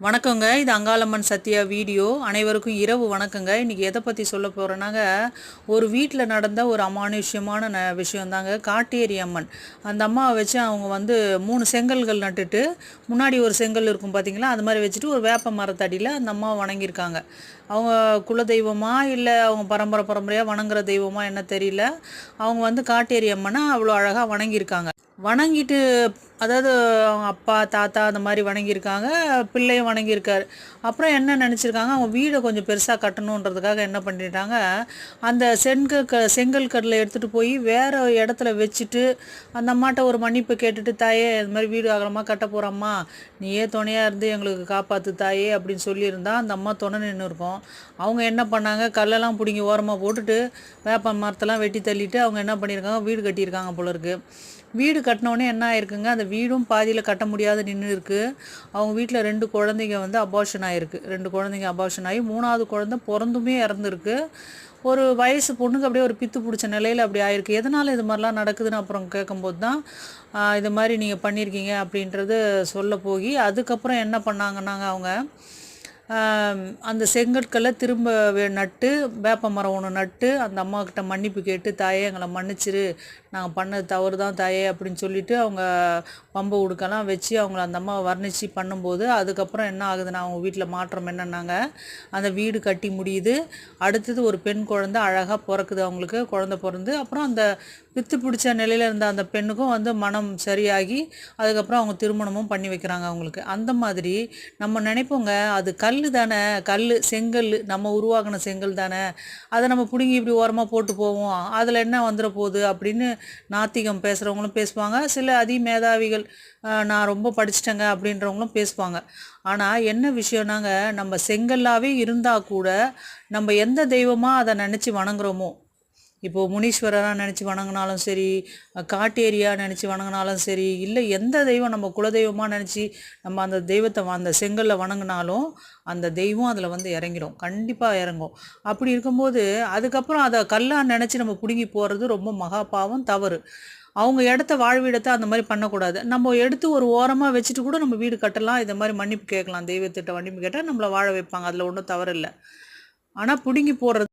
வணக்கங்க. இது அங்காளம்மன் சத்யா வீடியோ. அனைவருக்கும் இரவு வணக்கங்க. இன்றைக்கி எதை பற்றி சொல்ல போகிறேன்னாங்க ஒரு வீட்டில் நடந்த ஒரு அமானுஷ்யமான ந விஷயந்தாங்க காட்டேரி அம்மன். அந்த அம்மாவை வச்சு அவங்க வந்து மூணு செங்கல்கள் நட்டுட்டு முன்னாடி ஒரு செங்கல் இருக்கும் பார்த்திங்களா அது மாதிரி வச்சுட்டு ஒரு வேப்ப மரத்தடியில் அந்த அம்மாவை வணங்கியிருக்காங்க. அவங்க குலதெய்வமா இல்லை அவங்க பரம்பரை பரம்பரையாக வணங்குற தெய்வமா என்ன தெரியல. அவங்க வந்து காட்டேரி அம்மனை அவ்வளோ அழகாக வணங்கியிருக்காங்க. வணங்கிட்டு அதாவது அவங்க அப்பா தாத்தா அந்த மாதிரி வணங்கியிருக்காங்க பிள்ளையும் வணங்கியிருக்காரு. அப்புறம் என்ன நினச்சிருக்காங்க? அவங்க வீடை கொஞ்சம் பெருசாக கட்டணுன்றதுக்காக என்ன பண்ணிட்டாங்க? அந்த செங்கல் க செங்கல் கடலை எடுத்துகிட்டு போய் வேறு இடத்துல வச்சுட்டு அந்த அம்மாட்ட ஒரு மன்னிப்பு கேட்டுட்டு தாயே இந்த மாதிரி வீடு அகலமாக கட்ட போகிறம்மா நீயே துணையாக இருந்து எங்களுக்கு காப்பாற்று தாயே அப்படின்னு சொல்லியிருந்தா அந்த அம்மா துணை நின்று இருக்கும். அவங்க என்ன பண்ணாங்க? கல்லெல்லாம் பிடிங்கி ஓரமாக போட்டுட்டு வேப்ப மரத்தெல்லாம் வெட்டி தள்ளிட்டு அவங்க என்ன பண்ணியிருக்காங்க? வீடு கட்டியிருக்காங்க போல இருக்குது வீடு கட்டினோடனே என்ன ஆயிருக்குங்க? அந்த வீடும் பாதியில் கட்ட முடியாத நின்று இருக்கு. அவங்க வீட்டில் ரெண்டு குழந்தைங்க வந்து அபார்ஷன் ஆயிருக்கு. ரெண்டு குழந்தைங்க அபார்ஷன் ஆகி மூணாவது குழந்தை பிறந்துமே இறந்துருக்கு. ஒரு வயசு பொண்ணுக்கு அப்படியே ஒரு பித்து பிடிச்ச நிலையில் அப்படி ஆயிருக்கு. எதனால் இது மாதிரிலாம் நடக்குதுன்னு அப்புறம் கேட்கும்போது தான் இது மாதிரி நீங்கள் பண்ணியிருக்கீங்க அப்படின்றது சொல்ல போய் அதுக்கப்புறம் என்ன பண்ணாங்கன்னாங்க அவங்க அந்த செங்கற்களை திரும்ப வே- நட்டு வேப்ப மரம் ஒன்று நட்டு அந்த அம்மாக்கிட்ட மன்னிப்பு கேட்டு தாயே எங்களை மன்னிச்சிரு. நாங்கள் பண்ணது தவறு தான் தாயே அப்படின்னு சொல்லிட்டு அவங்க பம்பை உடுக்கெல்லாம் வச்சு அவங்கள அந்த அம்மாவை வர்ணித்து பண்ணும்போது அதுக்கப்புறம் என்ன ஆகுதுன்னா அவங்க வீட்டில் மாற்றம் என்னன்னாங்க? அந்த வீடு கட்டி முடியுது. அடுத்தது ஒரு பெண் குழந்தை அழகாக பிறக்குது அவங்களுக்கு. குழந்தை பிறந்து அப்புறம் அந்த வித்து பிடிச்ச நிலையில் இருந்த அந்த பெண்ணுக்கும் வந்து மனம் சரியாகி அதுக்கப்புறம் அவங்க திருமணமும் பண்ணி வைக்கிறாங்க அவங்களுக்கு. அந்த மாதிரி நம்ம நினைப்போங்க அது கல் கல் தானே கல் செங்கல் நம்ம உருவாக்கின செங்கல் தானே அதை நம்ம பிடுங்கி இப்படி ஓரமாக போட்டு போவோம். அதில் என்ன வந்துட போகுது அப்படின்னு நாத்திகம் பேசுகிறவங்களும் பேசுவாங்க. சில அதி மேதாவிகள் நான் ரொம்ப படிச்சிட்டேங்க அப்படின்றவங்களும் பேசுவாங்க. ஆனால் என்ன விஷயம்னாங்க நம்ம செங்கல்லாவே இருந்தால் கூட நம்ம எந்த தெய்வமாக அதை நினச்சி வணங்குறோமோ இப்போது முனீஸ்வரராக நினச்சி வணங்கினாலும் சரி காட்டேரியாக நினச்சி வணங்கினாலும் சரி இல்லை எந்த தெய்வம் நம்ம குலதெய்வமாக நினச்சி நம்ம அந்த தெய்வத்தை வ- அந்த செங்கல்ல வணங்கினாலும் அந்த தெய்வம் அதில் வந்து இறங்கிடும் கண்டிப்பாக இறங்கும். அப்படி இருக்கும்போது அதுக்கப்புறம் அதை கல்லாக நினச்சி நம்ம பிடுங்கி போகிறது ரொம்ப மகாபாவம் தவறு. அவங்க இடத்த வாழ்விடத்தை அந்த மாதிரி பண்ணக்கூடாது. நம்ம எடுத்து ஒரு ஓரமாக வச்சுட்டு கூட நம்ம வீடு கட்டலாம் இந்த மாதிரி மன்னிப்பு கேட்கலாம் தெய்வத்திட்ட மன்னிப்பு கேட்டால் நம்மளை வாழ வைப்பாங்க அதில் ஒன்றும் தவறு இல்லை ஆனால் பிடுங்கி போடுறது